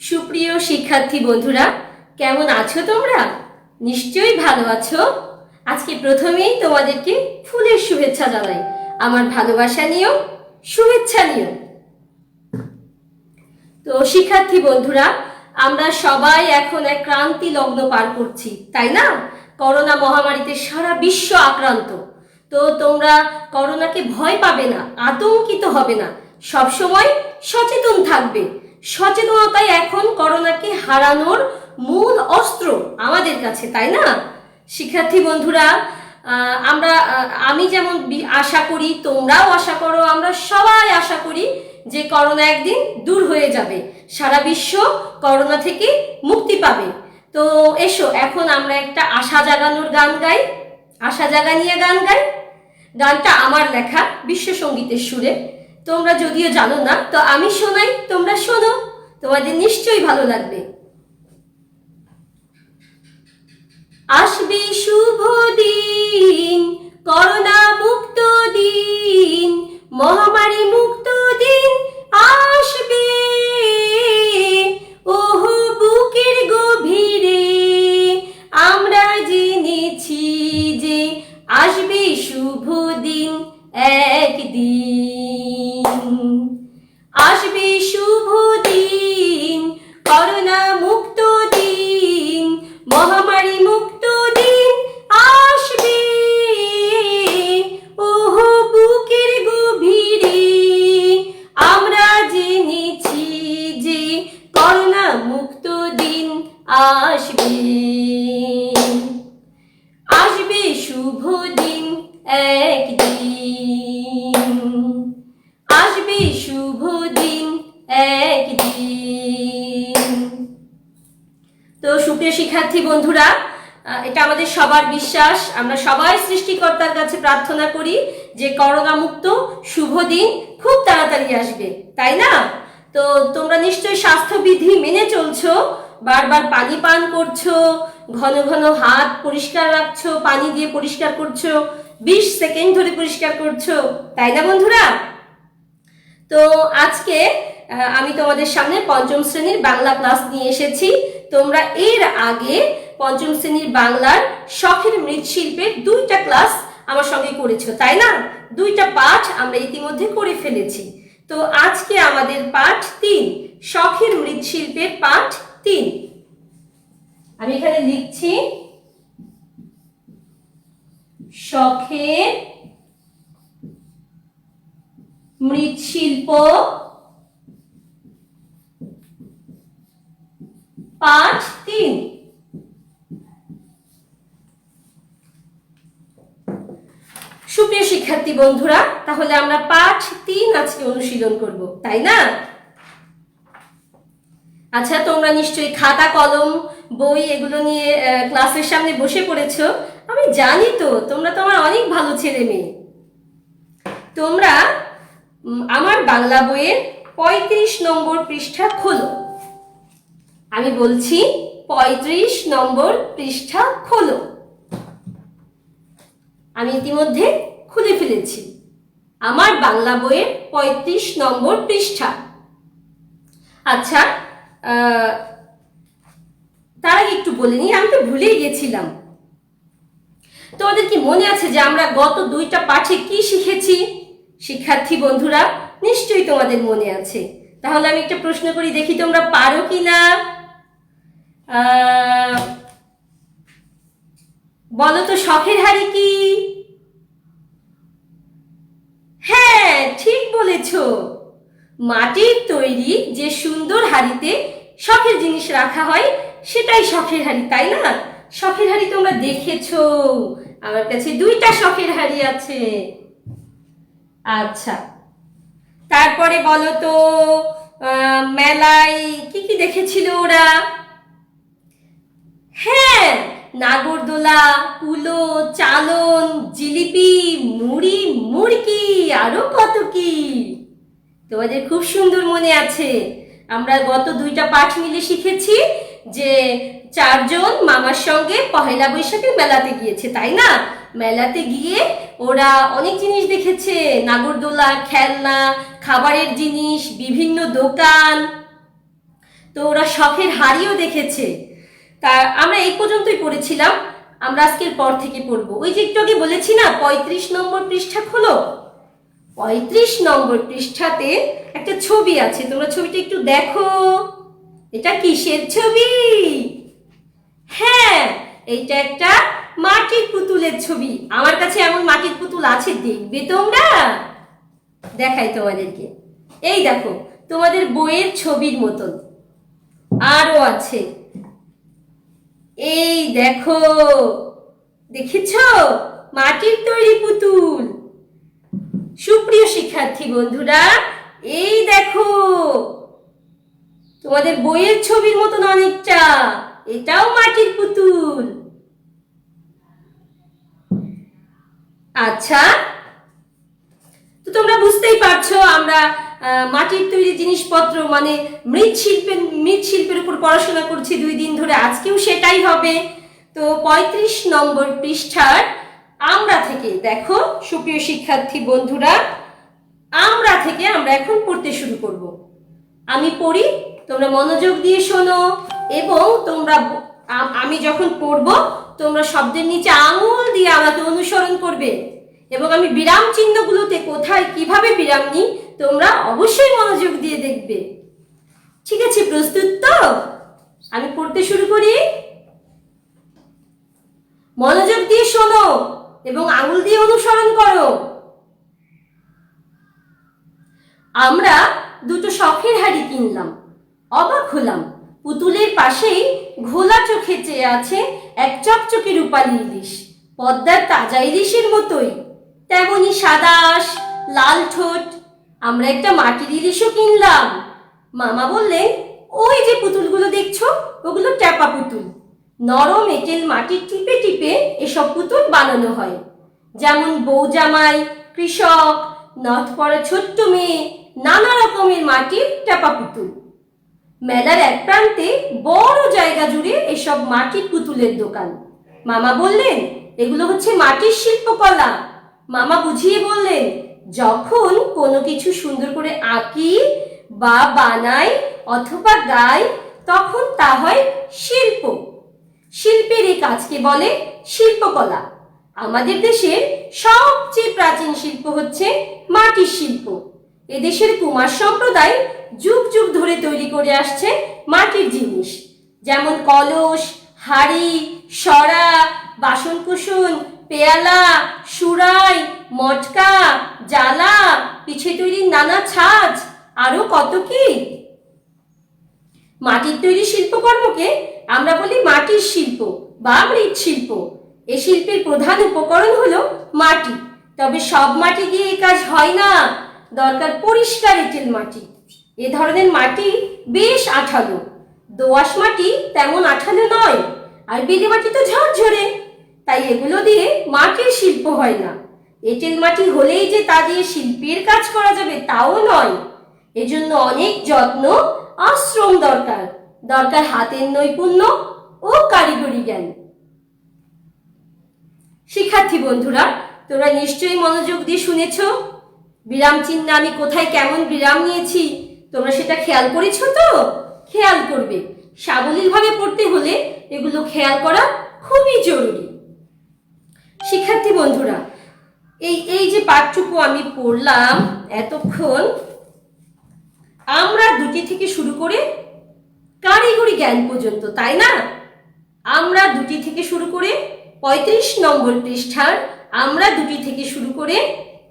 সুপ্রিয় শিক্ষার্থী বন্ধুরা, কেমন আছো তোমরা? নিশ্চয়ই ভালো আছো। আজকে প্রথমেই তোমাদেরকে ফুলের শুভেচ্ছা জানাই। আমার ভালোবাসা নিও, শুভেচ্ছা নিও। তো শিক্ষার্থী বন্ধুরা, আমরা সবাই এখন এক ক্রান্তি লগ্ন পার করছি, তাই না? করোনা মহামারীতে সারা বিশ্ব আক্রান্ত। তো তোমরা করোনাকে ভয় পাবে না, আতঙ্কিত হবে না। সব সময় সচেতন থাকবে। সচেতনতাই এখন করোনাকে হারানোর মূল অস্ত্র আমাদের কাছে, তাই না? শিক্ষার্থী বন্ধুরা আমরা আমি যেমন আশা করি, তোমরাও আশা করো, আমরা সবাই আশা করি যে করোনা একদিন দূর হয়ে যাবে। সারা বিশ্ব করোনা থেকে মুক্তি পাবে। তো এসো, এখন আমরা একটা আশা জাগানোর গান গাই। আশা জাগানিয়ে গান গাই। গানটা আমার লেখা বিশ্ব সঙ্গীতের সুরে। তোমরা যদিও জানো না, তো আমি শোনাই, তোমরা শোনো। তোমাদের নিশ্চয়ই ভালো লাগবে। আসবে শুভ দিন করোনা মুক্ত দিন, মহামারী মুক্ত দিন আসবে। ওহো, বুকের গভীরে, আমরা জেনেছি যে আসবে শুভ দিন একদিন। আসবে শুভ দিন করোনা মুক্ত দিন মহামারী সবার বিশ্বাস, আমরা সবাই সৃষ্টিকর্তার কাছে প্রার্থনা করি যে করোনা মুক্ত শুভ দিন খুব তাড়াতাড়ি আসবে, তাই না? তো তোমরা নিশ্চয়ই স্বাস্থ্যবিধি মেনে চলছো, বারবার পানি পান করছ, ঘন ঘন হাত পরিষ্কার রাখছো, পানি দিয়ে পরিষ্কার করছ, বিশ সেকেন্ড ধরে পরিষ্কার করছ, তাই না বন্ধুরা? তো আজকে আমি তোমাদের সামনে পঞ্চম শ্রেণির বাংলা ক্লাস নিয়ে এসেছি। তোমরা এর আগে পঞ্চম শ্রেণির বাংলার শখের মৃৎশিল্পের দুইটা ক্লাস আমার সঙ্গে করেছ, তাই না? দুইটা পাঠ আমরা ইতিমধ্যে করে ফেলেছি। তো আজকে আমাদের পাঠ তিন, শখের মৃৎশিল্পের পাঠ তিন। আমি এখানে লিখছি, শখের মৃৎশিল্প পাঁচ তিন। সুপ্রিয় শিক্ষার্থী বন্ধুরা, তাহলে আমরা পাঠ তিন আজকে অনুশীলন করব, তাই না? আচ্ছা তোমরা নিশ্চয়ই খাতা, কলম, বই এগুলো নিয়ে ক্লাসের সামনে বসে পড়েছ। আমি জানি তো, তোমরা তো আমার অনেক ভালো ছেলে মেয়ে। তোমরা আমার বাংলা বইয়ের পঁয়ত্রিশ নম্বর পৃষ্ঠা খোলো। আমি বলছি, পঁয়ত্রিশ নম্বর পৃষ্ঠা খোলো। আমি ইতিমধ্যে খুলে ফেলেছি। আমার বাংলা বইয়ের পঁয়ত্রিশ নম্বর পৃষ্ঠা। আচ্ছা তার আগে একটু বলে নিই, আমি তো ভুলেই গেছিলাম। তোমাদের কি মনে আছে যে আমরা গত দুইটা পাঠে কি শিখেছি? শিক্ষার্থী বন্ধুরা, নিশ্চয়ই তোমাদের মনে আছে। তাহলে আমি একটা প্রশ্ন করি, দেখি তোমরা পারো কি না বলো তো শখের হাড়ি কি? হ্যাঁ ঠিক বলেছ। মাটির তৈরি যে সুন্দর হাড়িতে শখের জিনিস রাখা হয়, সেটাই শখের হাড়ি, তাই না? শখের হাড়ি তোমরা দেখেছ। আমার কাছে দুইটা শখের হাড়ি আছে। আচ্ছা। তারপরে বলো তো মেলায় কি কি দেখেছিল ওরা? হ্যাঁ নাগরদোলা কুলো চালন, জিলিপি, মুড়ি, মুড়কি, আরও কত কি? তোমাদের খুব সুন্দর মনে আছে। আমরা গত দুইটা পাঠ মিলে শিখেছি যে চারজন মামার সঙ্গে পহেলা বৈশাখের মেলাতে গিয়েছে, তাই না? মেলাতে গিয়ে ওরা অনেক জিনিস দেখেছে। নাগরদোলা, খেলনা, খাবারের জিনিস, বিভিন্ন দোকান। তো ওরা শখের হাড়িও দেখেছে। তা আমরা এই পর্যন্তই পড়েছিলাম। আমরা আজকের পর থেকে পড়ব। ওই যে একটু আগে বলেছি না, পঁয়ত্রিশ নম্বর পৃষ্ঠা খোলো। পঁয়ত্রিশ নম্বর পৃষ্ঠাতে একটা ছবি আছে। তোমরা ছবিটা একটু দেখো। এটা কিসের ছবি? হ্যাঁ এইটা একটা মাটির পুতুলের ছবি। আমার কাছে এমন মাটির পুতুল আছে, দেখবে তোমরা? দেখাই তোমাদেরকে। এই দেখো, তোমাদের বইয়ের ছবির মতন। আরও আছে। এই দেখো, দেখেছ? মাটির তৈরি পুতুল। সুপ্রিয় শিক্ষার্থী বন্ধুরা, এই দেখো, তোমাদের বইয়ের ছবির মতন অনেকটা, এটাও মাটির পুতুল। আচ্ছা তো তোমরা বুঝতেই পারছ, আমরা মাটির তৈরি জিনিসপত্র মানে মৃৎশিল্পের মৃৎশিল্পের উপর পড়াশোনা করছি দুই দিন ধরে, আজকেও সেটাই হবে। তো পঁয়ত্রিশ নম্বর পৃষ্ঠার আমরা থেকে, দেখো, সুপ্রিয় শিক্ষার্থী বন্ধুরা, আমরা থেকে আমরা এখন পড়তে শুরু করব। আমি পড়ি, তোমরা মনোযোগ দিয়ে শোনো, এবং তোমরা আমি যখন পড়ব, তোমরা শব্দের নিচে আঙুল দিয়ে আমাকে অনুসরণ করবে, এবং আমি বিরাম চিহ্নগুলোতে কোথায়, কীভাবে বিরাম নিই তোমরা অবশ্যই মনোযোগ দিয়ে দেখবে। ঠিক আছে, প্রস্তুত তো? আমি পড়তে শুরু করি। মনোযোগ দিয়ে শোনো এবং আঙুল দিয়ে অনুসরণ করো। আমরা দুটো শখের হাড়ি কিনলাম, অবাক হলাম। পুতুলের পাশেই ঘোলা চোখে চেয়ে আছে এক চকচকে রূপালি ইলিশ, পদ্মার তাজা ইলিশের মতোই। তেমনি সাদাস লাল ঠোঁট আমরা একটা মাটির ইলিশও কিনলাম। মামা বললেন, ওই যে পুতুলগুলো দেখছ, ওগুলো ট্যাপা পুতুল। নরম এঁটেল মাটির টিপে টিপে এসব পুতুল বানানো হয়। যেমন বউ জামাই, কৃষক, নথ পড়া ছোট্ট মেয়ে, নানা রকমের মাটির টেপা পুতুল। মেলার এক প্রান্তে বড় জায়গা জুড়ে এসব মাটির পুতুলের দোকান। মামা বললেন, এগুলো হচ্ছে মাটির শিল্পকলা। মামা বুঝিয়ে বললেন যখন কোনো কিছু সুন্দর করে আঁকি বা বানাই অথবা গাই, তখন তা হয় শিল্প। শিল্পের এই কাজকে বলে শিল্পকলা। আমাদের দেশের সবচেয়ে প্রাচীন শিল্প হচ্ছে মাটির শিল্প। এদেশের কুমার সম্প্রদায় যুগ যুগ ধরে তৈরি করে আসছে মাটির জিনিস। যেমন কলস, হাড়ি, সরা, বাসনকুসুন, পেয়ালা, সুরাই মটকা জালা পিছে তৈরির নানা ছাঁচ আরও কত কি? মাটির তৈরি শিল্পকর্মকে আমরা বলি মাটির শিল্প বা মৃৎশিল্প এ শিল্পের প্রধান উপকরণ হলো মাটি। তবে সব মাটি দিয়ে এই কাজ হয় না। দরকার পরিষ্কার এঁটেল মাটি। এ ধরনের মাটি বেশ আঠালো। দোআঁশ মাটি তেমন আঠালো নয়। আর বেলে মাটি তো ঝরঝরে। তাই এগুলো দিয়ে মাটির শিল্প হয় না। এঁটেল মাটি হলেই যে তা দিয়ে শিল্পের কাজ করা যাবে তাও নয়। এজন্য অনেক যত্ন, আশ্রম দরকার। দরকার হাতের নৈপুণ্য ও কারিগরি জ্ঞান। শিক্ষার্থী বন্ধুরা, তোমরা নিশ্চয়ই মনোযোগ দিয়ে শুনেছ। বিরাম চিহ্ন আমি কোথায় কেমন বিরাম নিয়েছি, তোমরা সেটা খেয়াল করেছ তো? খেয়াল করবে। সাবলীলভাবে পড়তে হলে এগুলো খেয়াল করা খুবই জরুরি। শিক্ষার্থী বন্ধুরা এই এই যে পাঠটুকু আমি পড়লাম এতক্ষণ, আমরা দুটি থেকে শুরু করে কারিগরি জ্ঞান পর্যন্ত, তাই না? আমরা দুটি থেকে শুরু করে পঁয়ত্রিশ নম্বর পৃষ্ঠার, আমরা দুটি থেকে শুরু করে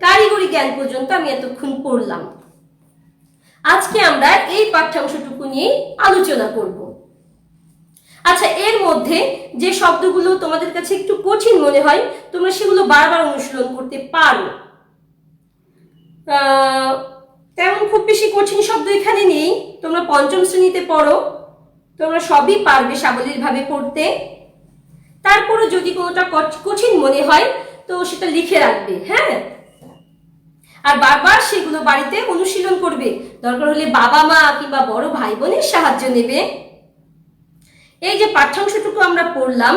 কারিগরি জ্ঞান পর্যন্ত আমি এতক্ষণ পড়লাম। আজকে আমরা এই পাঠ্যাংশটুকু নিয়ে আলোচনা করব। আচ্ছা এর মধ্যে যে শব্দগুলো তোমাদের কাছে একটু কঠিন মনে হয়, তোমরা সেগুলো বারবার অনুশীলন করতে পারো। তেমন খুব বেশি কঠিন শব্দ এখানে নেই। তোমরা পঞ্চম শ্রেণীতে পড়ো। তোমরা সবই পারবে সাবলীলভাবে পড়তে। তারপরে যদি কোনোটা কঠ- কঠিন মনে হয়, তো সেটা লিখে রাখবে হ্যাঁ? আর বারবার সেগুলো বাড়িতে অনুশীলন করবে। দরকার হলে বাবা মা কিংবা বড় ভাই বোনের সাহায্য নেবে। এই যে পাঠ্যাংশটুকু আমরা পড়লাম,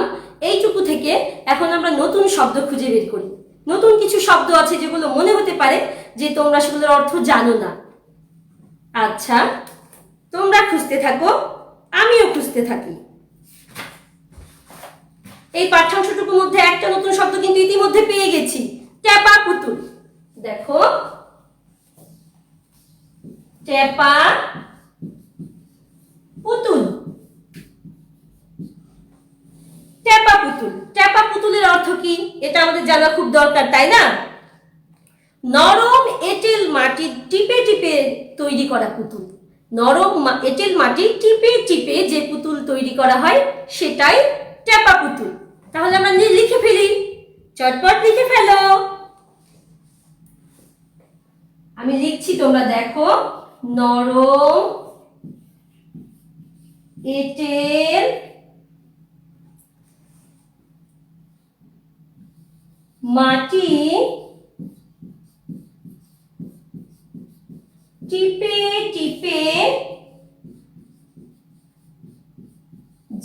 এইটুকু থেকে এখন আমরা নতুন শব্দ খুঁজে বের করি। নতুন কিছু শব্দ আছে যেগুলো মনে হতে পারে যে তোমরা সেগুলোর অর্থ জানো না। আচ্ছা তোমরা খুঁজতে থাকো, আমিও খুঁজতে থাকি। এই পাঠ্যাংশটুকুর মধ্যে একটা নতুন শব্দ কিন্তু ইতিমধ্যে পেয়ে গেছি, ট্যাপা পুতুল। দেখো, ট্যাপা পুতুল ট্যাপা পুতুল ট্যাপা পুতুলের অর্থ কি এটা আমাদের জানা খুব দরকার তাই না? নরম এঁটেল মাটি টিপে টিপে তৈরি করা পুতুল। নরম এঁটেল মাটি টিপে টিপে যে পুতুল তৈরি করা হয়, সেটাই ট্যাপা পুতুল। তাহলে আমরা লি- লিখে ফেলি। চটপট লিখে ফেলো। আমি লিখছি, তোমরা দেখো। নরম এঁটেল মাটি টিপে টিপে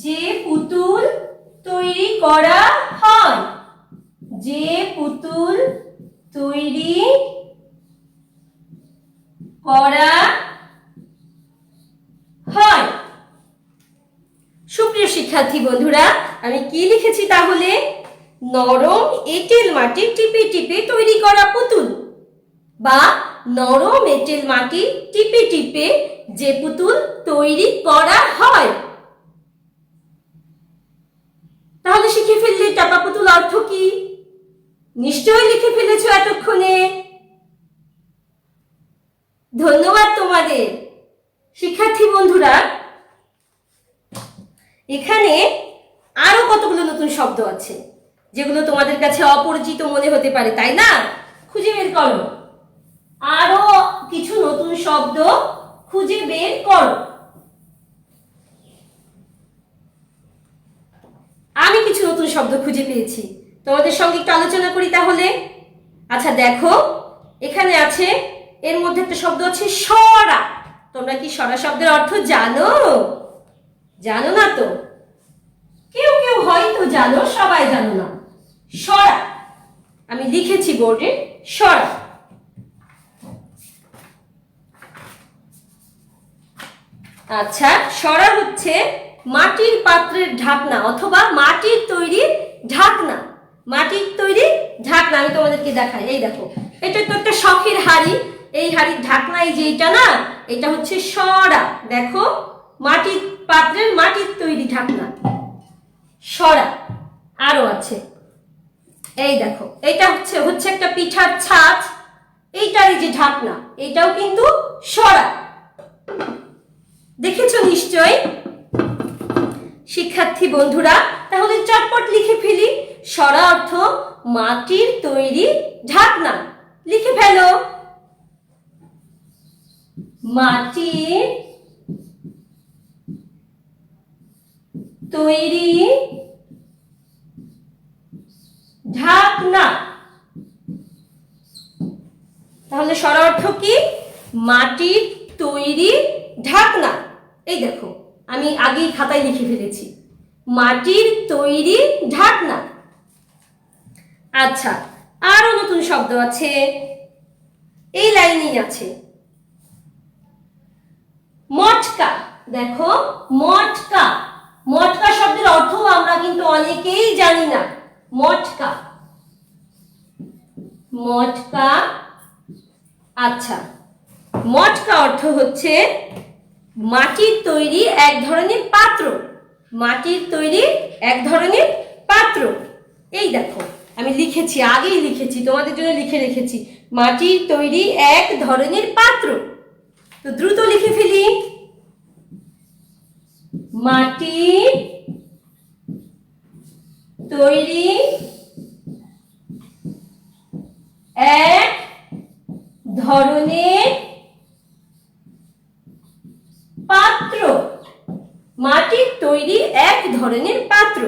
যে পুতুল তৈরি করা হয়, যে পুতুল তৈরি করা হয়। সুপ্রিয় শিক্ষার্থী বন্ধুরা, আমি কি লিখেছি তাহলে? নরম এঁটেল মাটি টিপে টিপে তৈরি করা পুতুল। বা নরম এঁটেল মাটি টিপে টিপে যে পুতুল তৈরি করা হয়। তাহলে শিখে ফেললে টাপা পুতুল অর্থ কি? নিশ্চয়ই লিখে ফেলেছো এতক্ষণে। ধন্যবাদ তোমাদের। শিক্ষার্থী বন্ধুরা, এখানে আরও কতগুলো নতুন শব্দ আছে? যেগুলো তোমাদের কাছে অপরিচিত মনে হতে পারে, তাই না? খুঁজে বের করো। আরও কিছু নতুন শব্দ খুঁজে বের করো। আমি কিছু নতুন শব্দ খুঁজে পেয়েছি। তোমাদের সঙ্গে একটু আলোচনা করি তাহলে? আচ্ছা দেখো, এখানে আছে, এর মধ্যে একটা শব্দ আছে সরা। তোমরা কি সরা শব্দের অর্থ জানো? জানো না তো? কেউ কেউ হয়তো জানো, সবাই জানো না। সরা। আমি লিখেছি বোর্ডে সরা। আচ্ছা সরা হচ্ছে মাটির পাত্রের ঢাকনা অথবা মাটির তৈরি ঢাকনা। মাটির তৈরি ঢাকনা, আমি তোমাদেরকে দেখাই। এই দেখো, এটা তো একটা শখের হাড়ি। এই হাড়ির ঢাকনা এই যে এটা না, এটা হচ্ছে সরা। দেখো, মাটির পাত্রের মাটির তৈরি ঢাকনা। সরা, আরও আছে। এই দেখো, এটা হচ্ছে হচ্ছে একটা পিঠার ছাঁচ এইটার এই যে ঢাকনা, এটাও কিন্তু সরা। দেখেছ নিশ্চয় শিক্ষার্থী বন্ধুরা, তাহলে চটপট লিখে ফেলি। সরা অর্থ মাটির তৈরি ঢাকনা। লিখে ফেলো। মাটির তৈরি ঢাকনা তাহলে সরা অর্থ কি? মাটির তৈরি ঢাকনা এই দেখো, আমি আগেই খাতায় লিখে ফেলেছি। মাটির তৈরি ঢাকনা আচ্ছা আরও নতুন শব্দ আছে। এই লাইনেই আছে। মটকা, দেখো, মটকা। মটকা শব্দের অর্থ আমরা কিন্তু অনেকেই জানি না। মটকা মটকা আচ্ছা মটকা অর্থ হচ্ছে মাটির তৈরি এক ধরনের পাত্র। মাটির তৈরি এক ধরনের পাত্র। এই দেখো, আমি লিখেছি, আগেই লিখেছি, তোমাদের জন্য লিখে রেখেছি। মাটির তৈরি এক ধরনের পাত্র। তো দ্রুত লিখে ফেলি। মাটির তৈরি এক ধরনের পাত্র। মাটির তৈরি এক ধরনের পাত্র।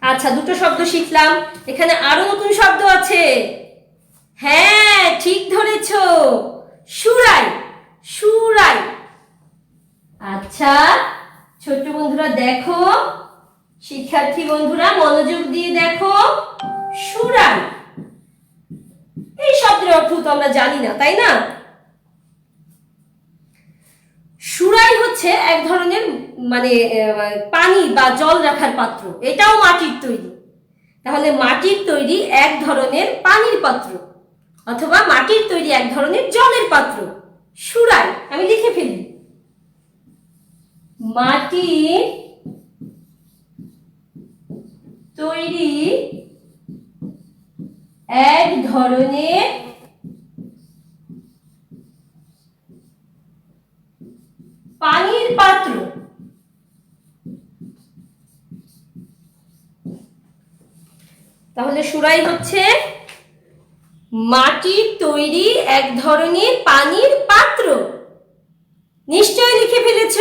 আচ্ছা দুটো শব্দ শিখলাম। এখানে আরও নতুন শব্দ আছে। হ্যাঁ ঠিক ধরেছ। সুরাই সুরাই। আচ্ছা ছোট্ট বন্ধুরা দেখো। শিক্ষার্থী বন্ধুরা, মনোযোগ দিয়ে দেখো সুরাই এই শব্দের অর্থ তো আমরা জানি না, তাই না? সুরাই হচ্ছে এক ধরনের মানে পানি বা জল রাখার পাত্র। এটাও মাটির তৈরি। তাহলে মাটির তৈরি এক ধরনের পানির পাত্র, অথবা মাটির তৈরি এক ধরনের জলের পাত্র। সুরাই, আমি লিখে ফেলি। মাটির তৈরি এক ধরনের পানির পাত্র। তাহলে সুরাই হচ্ছে মাটির তৈরি এক ধরনের পানির পাত্র। নিশ্চয় লিখে ফেলেছ?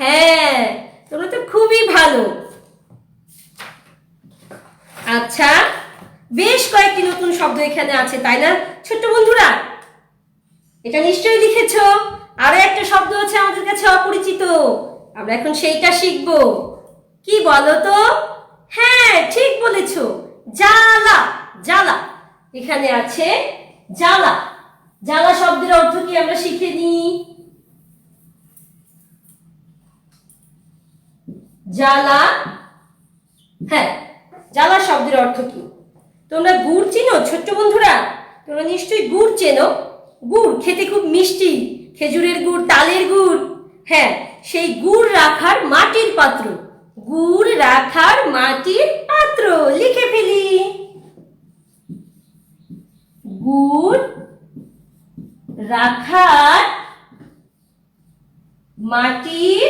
হ্যাঁ তোমরা তো খুবই ভালো। আচ্ছা বেশ কয়েকটি নতুন শব্দ এখানে আছে, তাই না? ছোট্ট বন্ধুরা, এটা নিশ্চয়ই লিখেছ? আরও একটা শব্দ আছে আমাদের কাছে অপরিচিত। আমরা এখন সেইটা শিখব। কি বলো তো? হ্যাঁ ঠিক বলেছ। জ্বালা জ্বালা। এখানে আছে জ্বালা। জ্বালা শব্দের অর্থ কি আমরা শিখে নিই? জ্বালা হ্যাঁ জ্বালা শব্দের অর্থ কি? তোমরা গুড় চেনো, ছোট্ট বন্ধুরা? তোমরা নিশ্চয়ই গুড় চেনো। গুড় খেতে খুব মিষ্টি, খেজুরের গুড়, তালের গুড়। হ্যাঁ সেই গুড় রাখার মাটির পাত্র। গুড় রাখার মাটির পাত্র, লিখে ফেলি। গুড় রাখার মাটির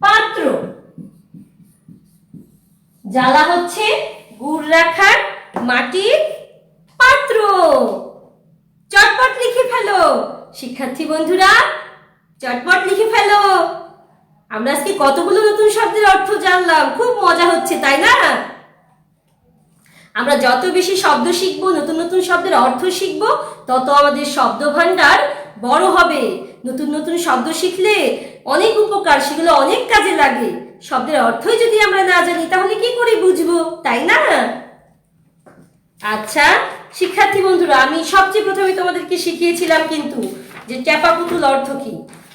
পাত্র। জ্বালা হচ্ছে গুড় রাখার মাটির পাত্র। চটপট লিখে ফেলো। শিক্ষার্থী বন্ধুরা, চটপট লিখে ফেলো। আমরা আজকে কতগুলো নতুন শব্দের অর্থ জানলাম? খুব মজা হচ্ছে, তাই না? আমরা যত বেশি শব্দ শিখব, নতুন নতুন শব্দের অর্থ শিখব, তত আমাদের শব্দ ভান্ডার বড় হবে। নতুন নতুন শব্দ শিখলে অনেক উপকার, সেগুলো অনেক কাজে লাগে। শব্দের অর্থই যদি আমরা না জানি, তাহলে কি করে বুঝব? তাই না? আচ্ছা শিক্ষার্থী বন্ধুরা, আমি সবচেয়ে প্রথমে তোমাদেরকে শিখিয়েছিলাম কিন্তু যে ট্যাপা পুতুল অর্থ কি?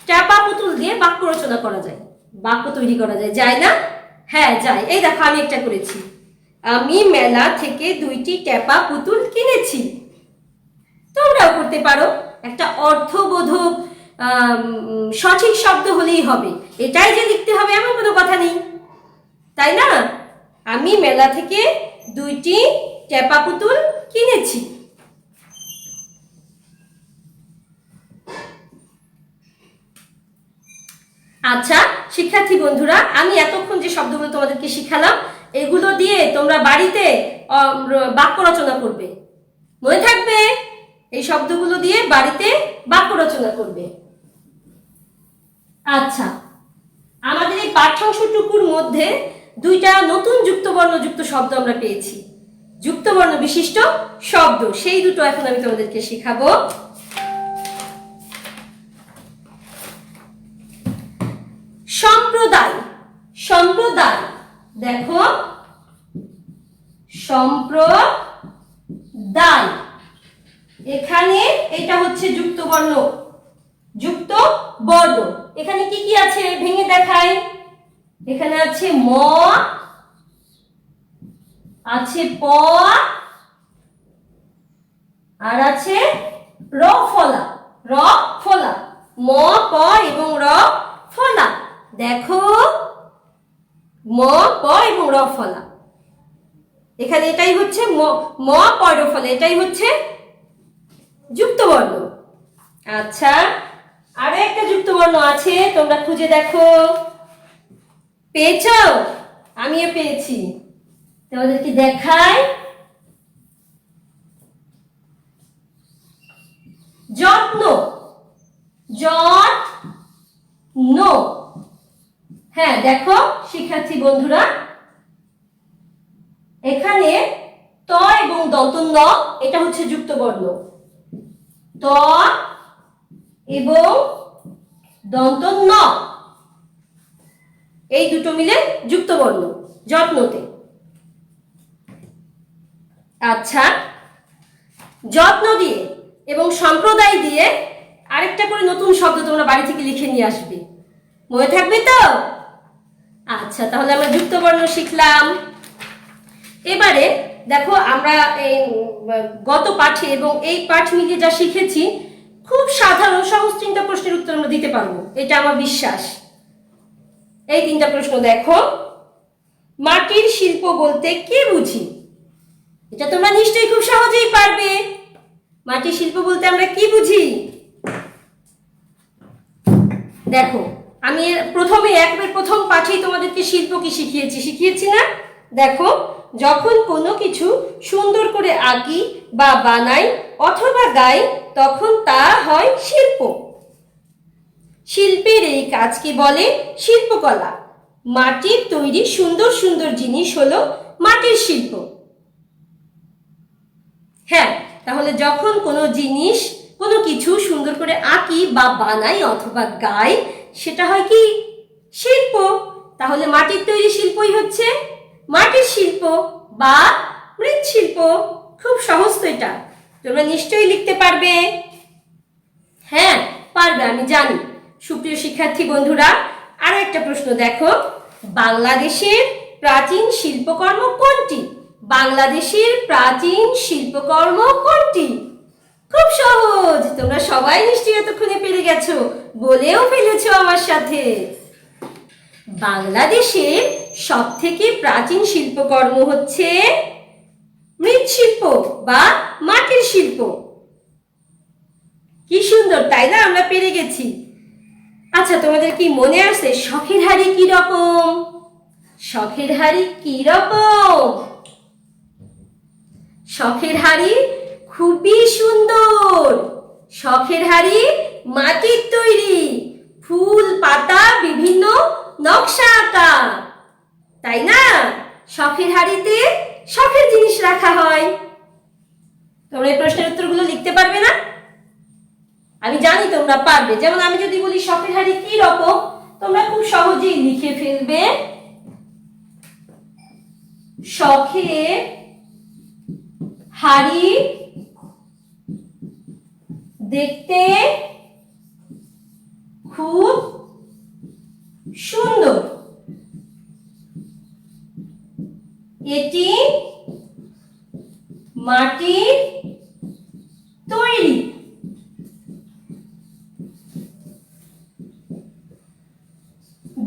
ট্যাপা পুতুল দিয়ে বাক্য রচনা করা যায়, বাক্য তৈরি করা যায়। যায় না? হ্যাঁ যায়। এই দেখো, আমি একটা করেছি। আমি মেলা থেকে দুইটি ট্যাপা পুতুল কিনেছি। তোমরাও করতে পারো। একটা অর্থবোধক সঠিক শব্দ হলেই হবে। এটাই যে লিখতে হবে এমন কোনো কথা নেই। তাই না? আমি মেলা থেকে দুইটি টেপা পুতুল কিনেছি। আচ্ছা শিক্ষার্থী বন্ধুরা, আমি এতক্ষণ যে শব্দগুলো তোমাদেরকে শিখালাম, এগুলো দিয়ে তোমরা বাড়িতে বাক্য রচনা করবে। মনে থাকবে, এই শব্দগুলো দিয়ে বাড়িতে বাক্য রচনা করবে। আচ্ছা। আমাদের এই পাঠ্যাংশটুকুর মধ্যে দুইটা নতুন যুক্তবর্ণ যুক্ত শব্দ আমরা পেয়েছি। যুক্তবর্ণ বিশিষ্ট শব্দ, সেই দুটো এখন আমি তোমাদেরকে শেখাবো। সম্প্রদায় সম্প্রদায়, দেখো। সম্প্রদায়। এখানে এটা হচ্ছে যুক্ত বর্ণ যুক্ত বর্ণ এখানে কি কি আছে? ভেঙে দেখাই। এখানে আছে ম, আছে প, আর আছে র ফলা। র ফলা। ম, প এবং র ফলা। দেখো। ম, প এবং র ফলা। এখানে এটাই হচ্ছে ম ম, প র ফলা। এটাই হচ্ছে যুক্ত বর্ণ আচ্ছা। আরও একটা যুক্ত বর্ণ আছে, তোমরা খুঁজে দেখো। পেয়েছ? আমিও পেয়েছি। তোমাদেরকে দেখাই। যত্ন। যত্ন। হ্যাঁ দেখো, শিক্ষার্থী বন্ধুরা। এখানে ত এবং দন্ত ন এটা হচ্ছে যুক্ত বর্ণ ত এবং দন্ত ন এই দুটো মিলে যুক্ত বর্ণ যত্নতে। আচ্ছা যত্ন দিয়ে এবং সম্প্রদায় দিয়ে আরেকটা করে নতুন শব্দ তোমরা বাড়ি থেকে লিখে নিয়ে আসবে। মনে থাকবে তো? আচ্ছা তাহলে আমরা যুক্ত বর্ণ শিখলাম। এবারে দেখো আমরা এই গত পাঠে এবং এই পাঠ মিলিয়ে যা শিখেছি খুব সাধারণ, সহজ তিনটা প্রশ্নের উত্তর আমরা দিতে পারব। এটা আমার বিশ্বাস। এই তিনটা প্রশ্ন দেখো। মাটির শিল্প বলতে কি বুঝি? এটা তোমরা নিশ্চয়ই খুব সহজেই পারবে। মাটির শিল্প বলতে আমরা কি বুঝি? দেখো, আমি প্রথমে একবার প্রথম পাঠেই তোমাদেরকে শিল্প কি শিখিয়েছি? শিখিয়েছি না? দেখো, যখন কোনো কিছু সুন্দর করে আঁকি বা বানাই অথবা গাই, তখন তা হয় শিল্প। শিল্পের এই কাজকে বলে? শিল্পকলা। মাটির তৈরি সুন্দর সুন্দর জিনিস হলো মাটির শিল্প। হ্যাঁ তাহলে যখন কোনো জিনিস, কোনো কিছু সুন্দর করে আঁকি বা বানাই অথবা গাই, সেটা হয় কি? শিল্প। তাহলে মাটির তৈরি শিল্পই হচ্ছে মাটির শিল্প বা মৃৎশিল্প। খুব সহজ তো এটা। তোমরা নিশ্চয়ই লিখতে পারবে। হ্যাঁ পারবে, আমি জানি। সুপ্রিয় শিক্ষার্থী বন্ধুরা, আরও একটা প্রশ্ন দেখো। বাংলাদেশের প্রাচীন শিল্পকর্ম কোনটি? বাংলাদেশের প্রাচীন শিল্পকর্ম কোনটি? খুব সহজ, তোমরা সবাই নিশ্চয়ই এতক্ষণে পেরে গেছো, বলেও ফেলেছো আমার সাথে। বাংলাদেশের সব থেকে প্রাচীন শিল্পকর্ম হচ্ছে মৃৎশিল্প বা মাটির শিল্প। কি সুন্দর, তাই না? আমরা পেরে গেছি। আচ্ছা তোমাদের কি মনে আছে শখের হাড়ি কি রকম? শখের হাড়ি কি রকম? শখের হাড়ি খুবই সুন্দর। শখের হাড়ি মাটির তৈরি। ফুল, পাতা, বিভিন্ন নকশা আঁকা। তাই না? শখের হাড়িতে শখের জিনিস রাখা হয়। তোমরা এই প্রশ্নের উত্তরগুলো লিখতে পারবে না? আমি জানি তোমরা পারবে। যেমন আমি যদি বলি শখের হাড়ি কি রকম, তোমরা খুব সহজেই লিখে ফেলবে, শখের হাড়ি দেখতে খুব সুন্দর। এটি মাটির তৈরি।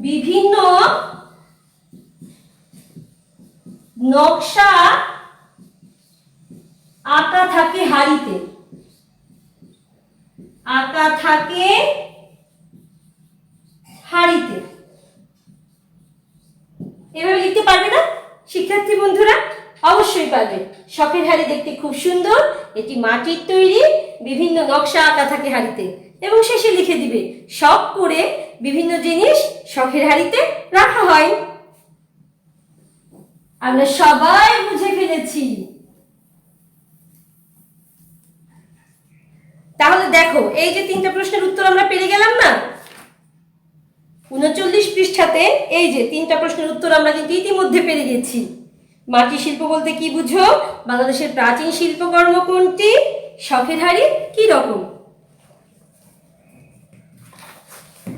বিভিন্ন নকশা আঁকা থাকে হাড়িতে। আঁকা থাকে হাড়িতে। এভাবে লিখতে পারবে না? শিক্ষার্থী বন্ধুরা, অবশ্যই পারবে। শখের হাড়ি দেখতে খুব সুন্দর এটি মাটির তৈরি, বিভিন্ন নকশা আঁকা থাকে হাড়িতে। এবং শেষে লিখে দিবে, শখ করে বিভিন্ন জিনিস শখের হাড়িতে রাখা হয়। আমরা সবাই বুঝে ফেলেছি। তাহলে দেখো, এই যে তিনটা প্রশ্নের উত্তর আমরা পেরে গেলাম না? উনচল্লিশ পৃষ্ঠাতে এই যে তিনটা প্রশ্নের উত্তর আমরা কিন্তু ইতিমধ্যে পেরে গেছি। মাটি শিল্প বলতে কি বুঝো? বাংলাদেশের প্রাচীন শিল্পকর্ম কোনটি? শখের হাড়ি কি রকম?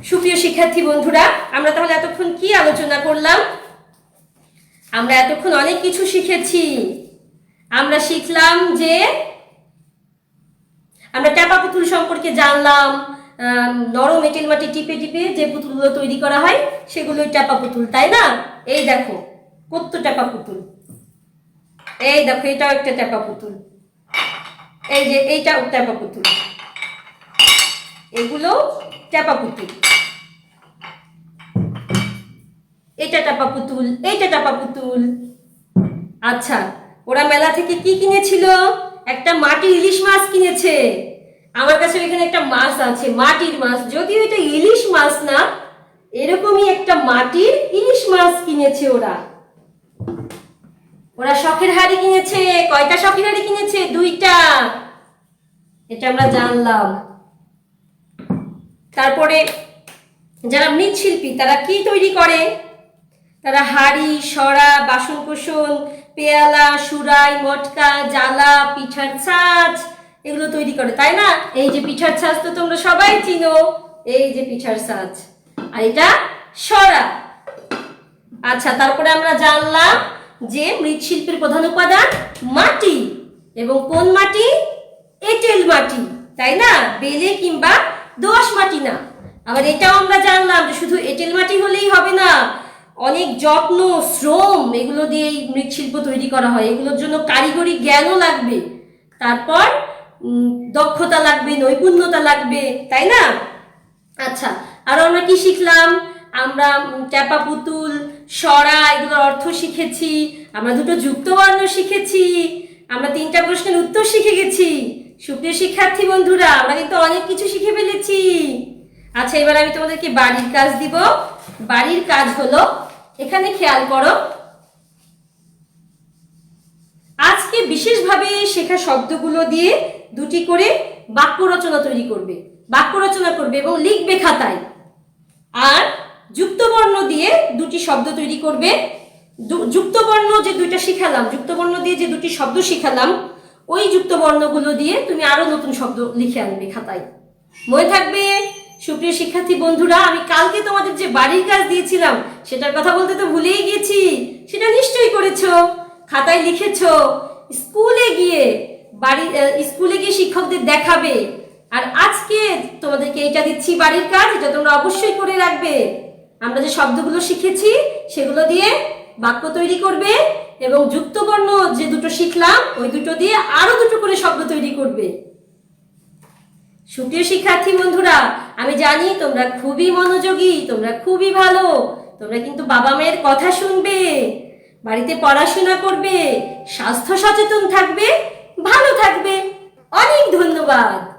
সুপ্রিয় শিক্ষার্থী বন্ধুরা, আমরা তাহলে এতক্ষণ কি আলোচনা করলাম? আমরা এতক্ষণ অনেক কিছু শিখেছি। আমরা শিখলাম যে আমরা ট্যাপা পুতুল সম্পর্কে জানলাম নরম এঁটেল মাটি টিপে টিপে যে পুতুলগুলো তৈরি করা হয়, সেগুলোই ট্যাপা পুতুল, তাই না? এই দেখো, কত ট্যাপা পুতুল। এই দেখো, এটাও একটা ট্যাপা পুতুল। এই যে, এইটাও ট্যাপা পুতুল। এগুলো ট্যাপা পুতুল। এটা টাপা পুতুল, এইটা টাপা পুতুল। আচ্ছা ওরা মেলা থেকে কি কিনেছিল? একটা মাটির ইলিশ মাছ কিনেছে। আমার কাছে এখানে একটা মাছ আছে, মাটির মাছ। যদিও এটা ইলিশ মাছ না, এরকমই একটা মাটির ইলিশ মাছ কিনেছে ওরা। ওরা শখের হাড়ি কিনেছে, কয়টা শখের হাড়ি কিনেছে? দুইটা। এটা আমরা জানলাম। তারপরে যারা মৃৎশিল্পী, তারা কি তৈরি করে? তারা হাড়ি, সরা বাসন কোসন পেয়ালা, সুরাই, মটকা, জ্বালা, পিঠার ছাঁচ এগুলো তৈরি করে, তাই না? এই যে পিঠার ছাঁচ তো তোমরা সবাই চিনো। এই যে পিঠার ছাঁচ আর এটা সরা। আচ্ছা তারপরে আমরা জানলাম যে মৃৎশিল্পের প্রধান উপাদান মাটি এবং কোন মাটি? এঁটেল মাটি, তাই না? বেলে কিংবা দোআঁশ মাটি না। আবার এটাও আমরা জানলাম যে শুধু এঁটেল মাটি হলেই হবে না, অনেক যত্ন, শ্রম এগুলো দিয়ে এই মৃৎশিল্প তৈরি করা হয়। এগুলোর জন্য কারিগরি জ্ঞানও লাগবে। তারপর দক্ষতা লাগবে, নৈপুণ্যতা লাগবে, তাই না? আচ্ছা আর আমরা কি শিখলাম? আমরা ট্যাপা পুতুল, সরা, এগুলোর অর্থ শিখেছি, আমরা দুটো যুক্তবর্ণ শিখেছি, আমরা তিনটা প্রশ্নের উত্তর শিখে গেছি। সুপ্রিয় শিক্ষার্থী বন্ধুরা, আমরা কিন্তু অনেক কিছু শিখে ফেলেছি। আচ্ছা এবার আমি তোমাদেরকে বাড়ির কাজ দিব। বাড়ির কাজ হলো, এখানে খেয়াল করো। আজকে বিশেষভাবে শেখা শব্দগুলো দিয়ে দুটি করে বাক্য রচনা তৈরি করবে। বাক্য রচনা করবে এবং লিখবে খাতায়। আর যুক্তবর্ণ দিয়ে দুটি শব্দ তৈরি করবে। যুক্তবর্ণ যে দুইটা শিখালাম, যুক্তবর্ণ দিয়ে যে দুটি শব্দ শিখালাম, ওই যুক্তবর্ণগুলো দিয়ে তুমি আরও নতুন শব্দ লিখে আনবে খাতায়। মনে থাকবে, সুপ্রিয় শিক্ষার্থী বন্ধুরা, আমি কালকে তোমাদের যে বাড়ির কাজ দিয়েছিলাম, সেটার কথা বলতে তো ভুলেই গেছি। সেটা নিশ্চয়ই করেছ, খাতায় লিখেছো। স্কুলে গিয়ে বাড়ি স্কুলে গিয়ে শিক্ষকদের দেখাবে। আর আজকে তোমাদেরকে এটা দিচ্ছি বাড়ির কাজ, এটা তোমরা অবশ্যই করে রাখবে। আমরা যে শব্দগুলো শিখেছি, সেগুলো দিয়ে বাক্য তৈরি করবে এবং যুক্তবর্ণ যে দুটো শিখলাম, ওই দুটো দিয়ে আরও দুটো করে শব্দ তৈরি করবে। সুপ্রিয় শিক্ষার্থী বন্ধুরা, আমি জানি তোমরা খুবই মনোযোগী, তোমরা খুবই ভালো, তোমরা কিন্তু বাবা মায়ের কথা শুনবে, বাড়িতে পড়াশোনা করবে, স্বাস্থ্য সচেতন থাকবে ভালো থাকবে। অনেক ধন্যবাদ।